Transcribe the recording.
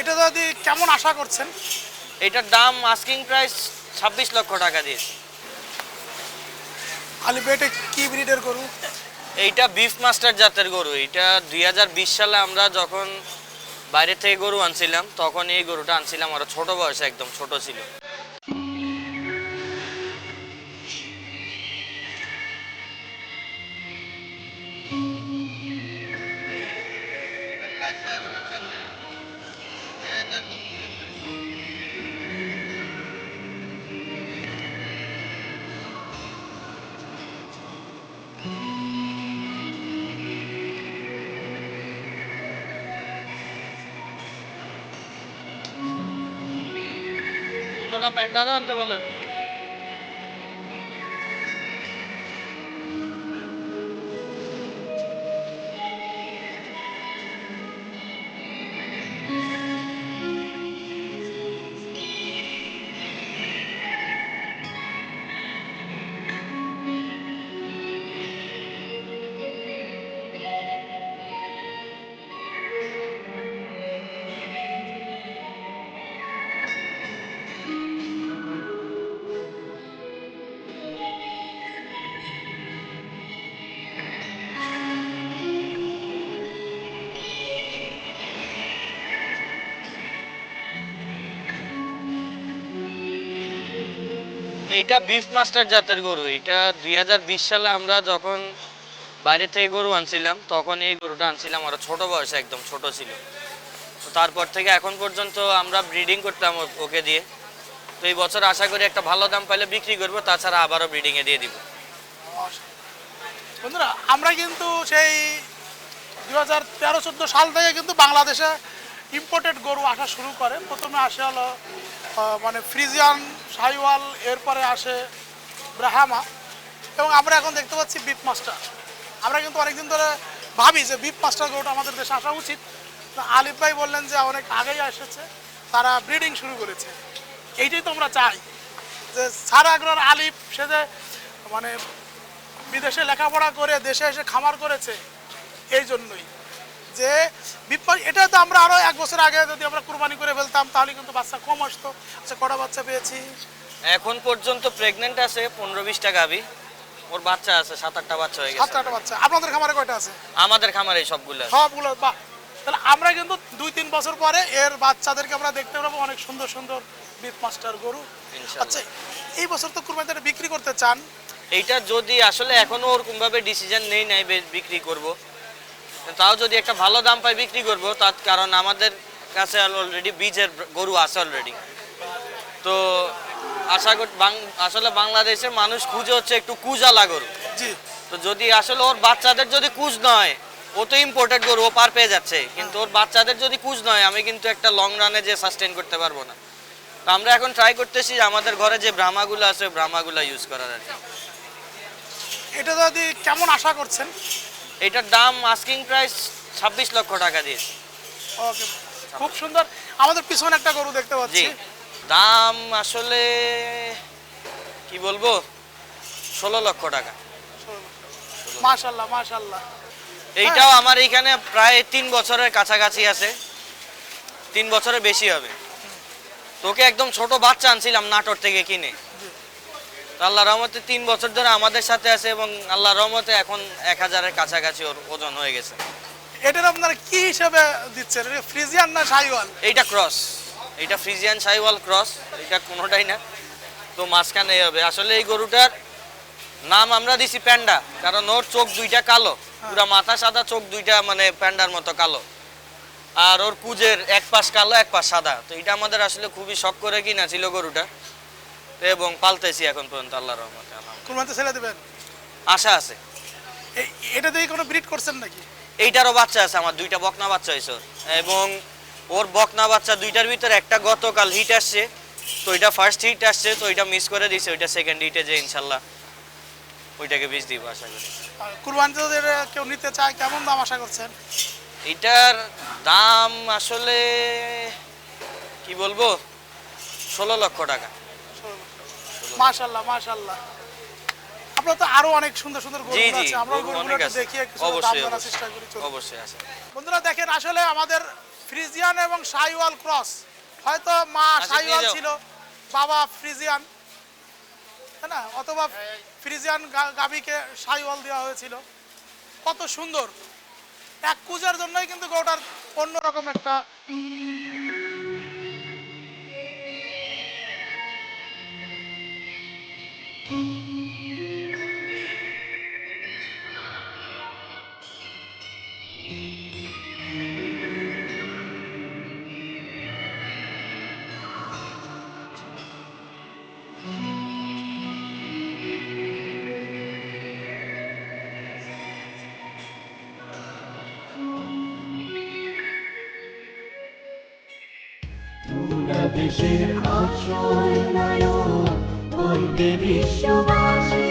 এটা যদি কেমন আশা করছেন? এটার দাম আস্কিং প্রাইস ছাব্বিশ লক্ষ টাকা দিয়েছে। আলিপেটে কি ব্রিডের গরু? এইটা বিফ মাস্টার জাতের গরু। এটা দুই হাজার বিশ সালে আমরা যখন বাইরে থেকে গরু আনছিলাম তখন এই গরুটা আনছিলাম। আরও ছোট বয়সে একদম ছোট ছিল। ಅಂತ ನಮ್ಮ ಹೆಣ್ಣನ এটা বিফ মাস্টার জাতের গরু। এটা দুই হাজার বিশ সালে আমরা যখন বাইরে থেকে গরু আনছিলাম, তখন এই গরুটা আনছিলাম আরও ছোট বয়সে, একদম ছোট ছিল। তো তারপর থেকে এখন পর্যন্ত আমরা ব্রিডিং করতাম ওকে দিয়ে। তো এই বছর আশা করি একটা ভালো দাম পাইলে বিক্রি করব, তাছাড়া আবারও ব্রিডিং এ দিয়ে দিব। বন্ধুরা, আমরা কিন্তু সেই দু হাজার তেরো চোদ্দ সাল থেকে কিন্তু বাংলাদেশে ইম্পোর্টেড গরু আসা শুরু করে। প্রথমে আসে হলো মানে ফ্রিজিয়ান সাইওয়াল, এরপরে আসে ব্রাহামা। এবং আমরা এখন দেখতে পাচ্ছি বিপ মাস্টার। আমরা কিন্তু অনেকদিন ধরে ভাবি যে বিপ মাস্টার গরুটা আমাদের দেশে আসা উচিত। আলিফ ভাই বললেন যে অনেক আগেই এসেছে, তারা ব্রিডিং শুরু করেছে। এইটাই তো আমরা চাই, যে সারা আগ্রহ আলিফ, সে যে মানে বিদেশে লেখাপড়া করে, দেশে এসে খামার করেছে, এই জন্যই। যে বিপদ এটা তো আমরা আরও এক বছর আগে যদি আমরা কুরবানি করে ফেলতাম তাহলে কিন্তু বাচ্চা কম আসতো। আচ্ছা কটা বাচ্চা পেয়েছি? এখন পর্যন্ত প্রেগনেন্ট আছে পনেরো বিশটা গাভি। ওর বাচ্চা আছে সাত আটটা বাচ্চা হয়ে সাত আটটা বাচ্চা। আপনাদের খামারে কয়টা আছে? আমাদের খামারে সবগুলো। সবগুলো বাহ। তাহলে আমরা কিন্তু দুই তিন বছর পরে এর বাচ্চাদেরকে আমরা দেখতে পাবো অনেক সুন্দর সুন্দর বিপ মাস্টার গরু। আচ্ছা এই বছর তো কুরবানিতে বিক্রি করতে চান। এইটা যদি আসলে এখনও ওরকম ভাবে ডিসিশন নেই নাই বিক্রি করব। তাও যদি একটা ভালো দাম পাই বিক্রি করব তার কারণ আমাদের কাছে অলরেডি বীজের গরু আছে অলরেডি তো আশা করি আসলে বাংলাদেশের মানুষ খুঁজে হচ্ছে একটু কুজালা গরু। তো যদি আসলে ওর বাচ্চাদের যদি কুজ নয় ও তো ইম্পোর্টেড গরু ও পার পেয়ে যাচ্ছে। কিন্তু ওর বাচ্চাদের যদি কুজ নয় আমি কিন্তু একটা লং রানে যে সাস্টেন করতে পারব না। তো আমরা এখন ট্রাই করতেছি যে আমাদের ঘরে যে ব্রাহ্মাগুলো আছে ব্রাহ্মাগুলো ইউজ করার আর কি। এটা যদি কেমন আশা করছেন? এটার দাম আস্কিং প্রাইস ছাব্বিশ লক্ষ টাকা দিয়েছে। ওকে খুব সুন্দর। আমাদের পিছনে একটা গরু দেখতে পাচ্ছি। দাম আসলে কি বলব? ষোলো লক্ষ টাকা। মাশাল্লাহ মাশাল্লাহ এইটাও আমার এইখানে প্রায় তিন বছরের কাছাকাছি আছে। তিন বছরের বেশি হবে। তোকে একদম ছোট বাচ্চা আনছিলাম নাটোর থেকে কিনে। তো আল্লাহ রহমতে তিন বছর ধরে আমাদের সাথে আছে এবং আল্লাহ রহমতে এখন এক হাজারের কাছাকাছি ওর ওজন হয়ে গেছে। এটার আপনারা কি হিসেবে দিচ্ছেন? ফ্রিজিয়ান না সাইওয়াল এইটা ক্রস। এইটা ফ্রিজিয়ান সাইওয়াল ক্রস। এটা কোনোটাই না। তো মাঝখানে এই হবে। আসলে এই গরুটার নাম আমরা দিছি প্যান্ডা কারণ ওর চোখ দুইটা কালো। পুরা মাথা সাদা চোখ দুইটা মানে প্যান্ডার মতো কালো। আর ওর কুজের এক পাশ কালো এক পাশ সাদা। তো এটা আমাদের আসলে খুবই শখ করে কিনা ছিল গরুটা। এবং পালতেছি এখন পর্যন্ত আল্লাহ রহমতে। কুরবানিতে ছেড়ে দেবেন? আশা আছে। এটা দিয়ে কোনো ব্রিড করছেন নাকি? এইটারও বাচ্চা আছে আমার দুইটা বকনা বাচ্চা হয়েছে এবং ওর বকনা বাচ্চা দুইটার ভিতরে একটা গতকাল হিট আসছে তো ওইটা ফার্স্ট হিট আসছে তো ওইটা মিস করে দিছে ওইটা সেকেন্ড হিটে যে ইনশাল্লাহ ওইটাকে বীজ দিব আশা করি। কুরবানিতে যদি কেউ নিতে চায় কেমন দাম আশা করছেন? এটার দাম আসলে কি বলব ষোলো লক্ষ টাকা। আপনার তো আরও অনেক সুন্দর সুন্দর গরু আছে আমরা গরুগুলো একটু দাম অবশ্যই অবশ্যই, চেষ্টা করি অবশ্যই আছে। বন্ধুরা দেখেন আসলে আমাদের ফ্রিজিয়ান এবং সাইওয়াল ক্রস। হয়তো মা আচ্ছা, সাইওয়াল ছিল বাবা ফ্রিজিয়ান তাই না? অথবা ফ্রিজিয়ান গাভীকে সাইওয়াল দেওয়া হয়েছিল। কত সুন্দর। এক কুজার জন্যই কিন্তু গোটার অন্যরকম একটা Una piscina, I'll join my own. Baby.